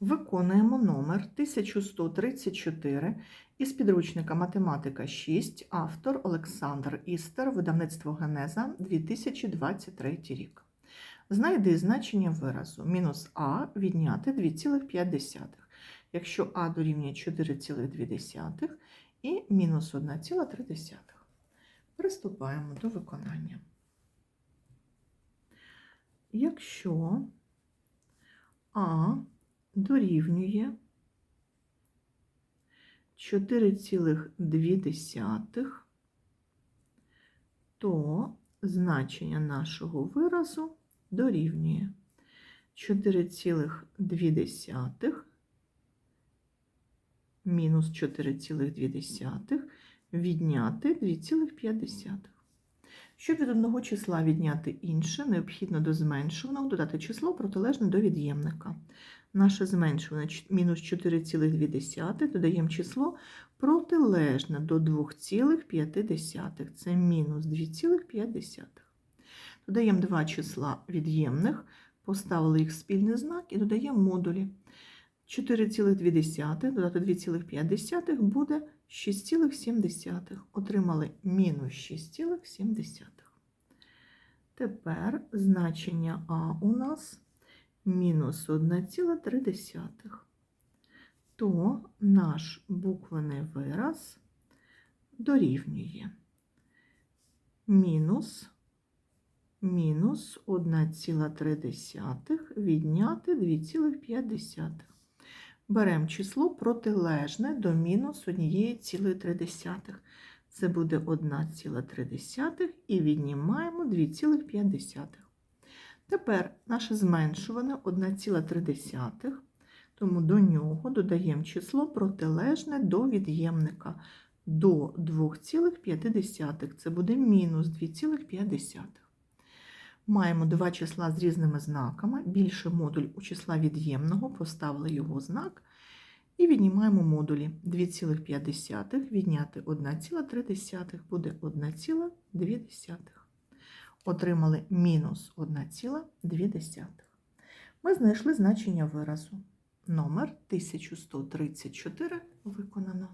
Виконуємо номер 1134 із підручника Математика 6, автор Олександр Істер, видавництво Генеза 2023 рік. Знайди значення виразу мінус а відняти 2,5, якщо а дорівнює 4,2 і мінус 1,3. Приступаємо до виконання. Якщо а дорівнює 4,2, то значення нашого виразу дорівнює 4,2 мінус 4,2 відняти 2,5. Щоб від одного числа відняти інше, необхідно до зменшуваного додати число протилежне до від'ємника. Наше зменшуване мінус 4,2 додаємо число протилежне до 2,5. Це мінус 2,5. Додаємо два числа від'ємних, поставили їх в спільний знак і додаємо модулі. 4,2 додати 2,5 буде 6,7. Отримали мінус 6,7. Тепер значення А у нас мінус 1,3. То наш буквений вираз дорівнює мінус мінус 1,3 відняти 2,5. Беремо число протилежне до мінус 1,3. Це буде 1,3 і віднімаємо 2,5. Тепер наше зменшуване 1,3, тому до нього додаємо число протилежне до від'ємника до 2,5. Це буде мінус 2,5. Маємо два числа з різними знаками. Більше модуль у числа від'ємного, поставили його знак. І віднімаємо модулі 2,5 відняти 1,3 буде 1,2. Отримали мінус 1,2. Ми знайшли значення виразу. Номер 1134 виконано.